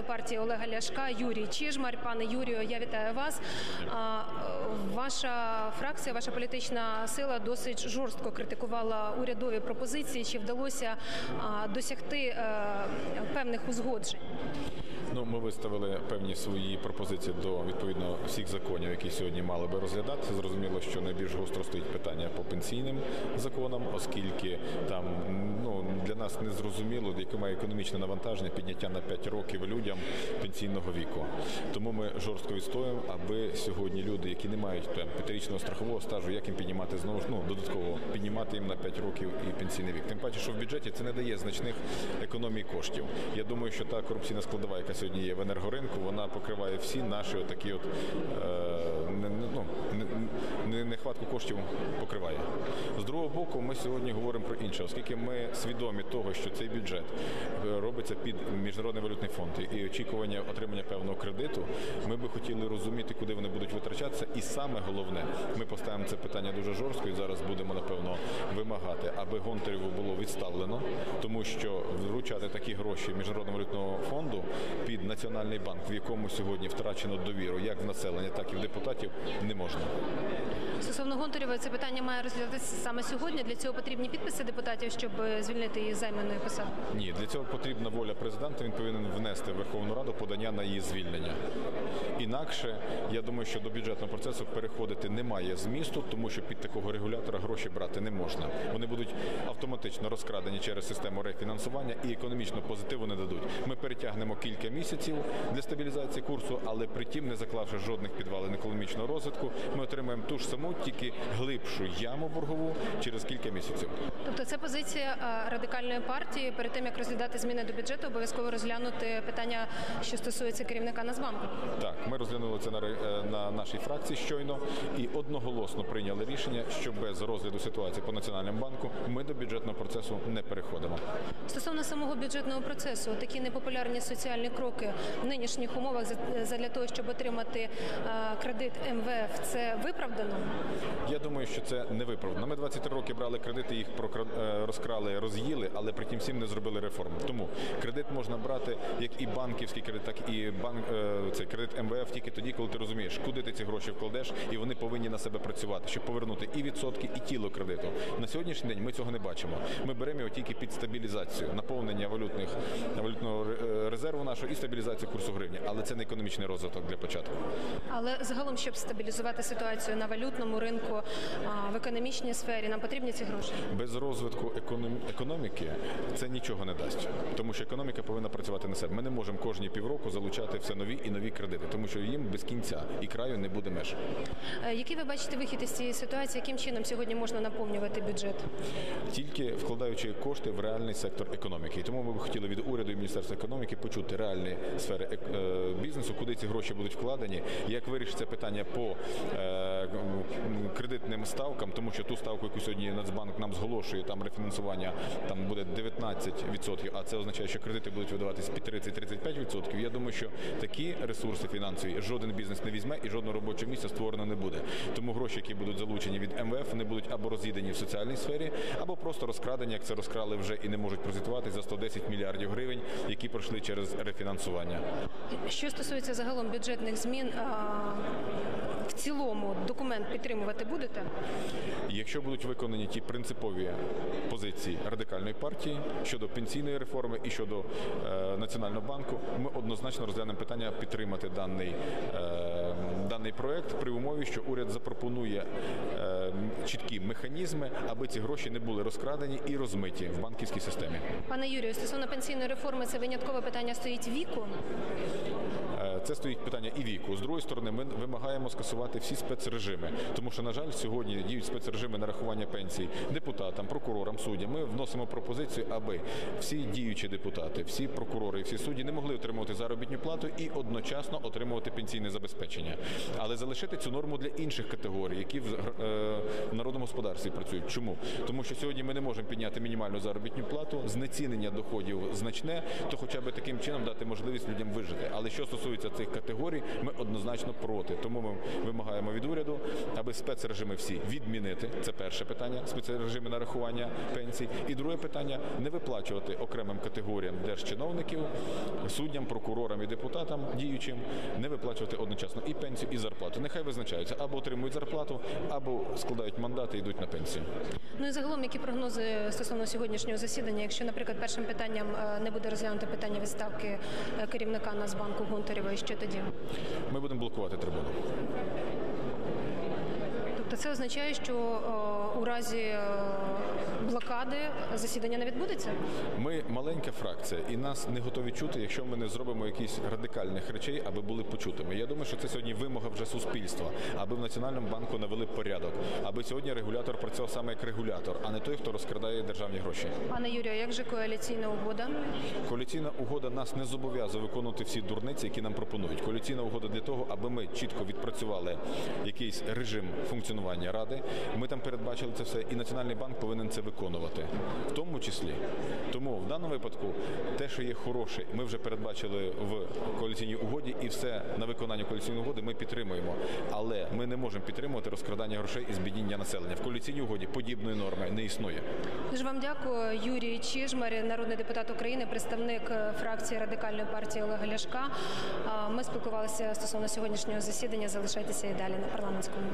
партії Олега Ляшка Юрій Чижмарь. Пане Юрію, я вітаю вас. Ваша фракція, ваша політична сила досить жорстко критикувала урядові пропозиції. Чи вдалося досягти е, певних узгоджень? Ну, ми виставили певні свої пропозиції до відповідно всіх законів, які сьогодні мали би розглядатися. Зрозуміло, що найбільш гостро стоїть питання по пенсійним законам, оскільки там ну для нас не зрозуміло, яке має економічне навантаження підняття на 5 років людям пенсійного віку. Тому ми жорстко відстоюємо, аби сьогодні люди, які не мають п'ятирічного страхового стажу, як їм піднімати знову ж ну додатково піднімати їм на 5 років і пенсійний вік. Тим паче, що в бюджеті це не дає значних економій коштів. Я думаю, що та корупційна складова, яка сьогодні є в енергоринку, вона покриває всі наші такі от е, не, ну, не, нехватку коштів покриває. З другого боку, ми сьогодні говоримо про інше, оскільки ми свідомі того, що цей бюджет е, робиться під міжнародний валютний фонд і очікування отримання певного кредиту. Ми би хотіли розуміти, куди вони будуть витрачатися. І саме головне, ми поставимо це питання дуже жорстко і зараз будемо напевно вимагати, аби Гонтареву було відставлено, тому що вручати такі гроші міжнародного валютного фонду під національний банк, в якому сьогодні втрачено довіру, як в населення, так і в депутатів, не можна. Стосовно Гонтарєва, це питання має розглядатися саме сьогодні. Для цього потрібні підписи депутатів, щоб е, звільнити її займаної посади. Ні, для цього потрібна воля президента. Він повинен внести в Верховну Раду подання на її звільнення. Інакше я думаю, що до бюджетного процесу переходити немає змісту, тому що під такого регулятора гроші брати не можна. Вони будуть автоматично розкрадені через систему рефінансування і економічно позитиву не дадуть. Ми перетягнемо кілька місяців для стабілізації курсу, але при тім, не заклавши жодних підвалин економічного розвитку, ми отримаємо ту ж саму, тільки глибшу яму боргову через кілька місяців. Тобто, це позиція е, радикальної партії. Перед тим як розглядати зміни до бюджету, обов'язково розглянути питання, що стосується керівника Нацбанку. Так, ми розглянули це на, е, на нашій фракції щойно і одноголосно прийняли рішення, що без розгляду ситуації по національному банку ми до бюджетного процесу не переходимо. Стосовно самого бюджетного процесу, такі непопулярні соціальні кроки в нинішніх умовах задля того, щоб отримати е, кредит МВФ, це виправдано. Я думаю, що це не виправдано. Ми 23 роки брали кредити, їх е, розкрали, роз'їли, але при тім всім не зробили реформ. Тому кредит можна брати як і банківський кредит, так і банк е, цей кредит МВФ тільки тоді, коли ти розумієш, куди ти ці гроші вкладеш, і вони повинні на себе працювати, щоб повернути і відсотки, і тіло кредиту. На сьогоднішній день ми цього не бачимо. Ми беремо його тільки під стабілізацію, наповнення валютних валютного е, резерву нашого і стабілізацію курсу гривні. Але це не економічний розвиток для початку. Але загалом, щоб стабілізувати ситуацію на валютному ринку, в економічній сфері, нам потрібні ці гроші. Без розвитку економ- економіки це нічого не дасть, тому що економіка повинна працювати на себе. Ми не можемо кожні півроку залучати все нові і нові кредити, тому що їм без кінця і краю не буде меж. Е, Який ви бачите вихід із цієї ситуації? Яким чином сьогодні можна наповнювати бюджет? Тільки вкладаючи кошти в реальний сектор економіки. І тому ми б хотіли від уряду і міністерства економіки почути реальні сфери е, бізнесу, куди ці гроші будуть вкладені, як вирішиться питання по е, кредитним ставкам, тому що ту ставку, яку сьогодні Нацбанк нам зголошує, там рефінансування там буде 19%, а це означає, що кредити будуть видаватись під 30-35%. Я думаю, що такі ресурси фінансові жоден бізнес не візьме і жодного робочого місця створено не буде. Тому гроші, які будуть залучені від МВФ, вони будуть або роз'їдені в соціальній сфері, або просто розкрадені, як це розкрали вже і не можуть прозвітувати за 110 мільярдів гривень, які пройшли через рефінансування. Що стосується загалом бюджетних змін, в цілому документ підтримувати будете? Якщо будуть виконані ті принципові позиції радикальної партії щодо пенсійної реформи і щодо е, національного банку, ми однозначно розглянемо питання підтримати даний, е, даний проект при умові, що уряд запропонує е, чіткі механізми, аби ці гроші не були розкрадені і розмиті в банківській системі. Пане Юрію, стосовно пенсійної реформи, це виняткове питання стоїть віку. Е, Це стоїть питання і віку. З другої сторони, ми вимагаємо скасувати всі спецрежими, тому що, на жаль, сьогодні діють спецрежими нарахування пенсій депутатам, прокурорам, суддям. Ми вносимо пропозицію, аби всі діючі депутати, всі прокурори і всі судді не могли отримувати заробітну плату і одночасно отримувати пенсійне забезпечення, але залишити цю норму для інших категорій, які в е, народному господарстві працюють. Чому? Тому що сьогодні ми не можемо підняти мінімальну заробітну плату, знецінення доходів значне, то хоча б таким чином дати можливість людям вижити. Але що стосується цих категорій, ми однозначно проти. Тому ми вимагаємо від уряду, аби спецрежими всі відмінити. Це перше питання спецрежими нарахування пенсій. І друге питання не виплачувати окремим категоріям держчиновників, суддям, прокурорам і депутатам діючим, не виплачувати одночасно і пенсію, і зарплату. Нехай визначаються або отримують зарплату, або складають мандати і йдуть на пенсію. Ну і загалом, які прогнози стосовно сьогоднішнього засідання, якщо, наприклад, першим питанням е, не буде розглянуто питання відставки е, керівника Нацбанку Гонтарєвої, що тоді? Ми будемо блокувати трибуну. Тобто це означає, що е, у разі блокади засідання не відбудеться? Ми маленька фракція, і нас не готові чути, якщо ми не зробимо якісь радикальних речей, аби були почутими. Я думаю, що це сьогодні вимога вже суспільства, аби в національному банку навели порядок, аби сьогодні регулятор працював саме як регулятор, а не той, хто розкрадає державні гроші. Пане Юрію, як же коаліційна угода? Коаліційна угода нас не зобов'язує виконувати всі дурниці, які нам пропонують. Коаліційна угода для того, аби ми чітко відпрацювали якийсь режим функціонування ради. Ми там передбачили це все, і Національний банк повинен це виконувати, в тому числі. Тому в даному випадку те, що є хороше, ми вже передбачили в коаліційній угоді, і все на виконання коаліційної угоди ми підтримуємо. Але ми не можемо підтримувати розкрадання грошей і збідіння населення. В коаліційній угоді подібної норми не існує. Дуже вам дякую, Юрій Чижмар, народний депутат України, представник е, фракції радикальної партії Олега Ляшка. Ми спілкувалися стосовно сьогоднішнього засідання. Залишайтеся і далі на парламентському.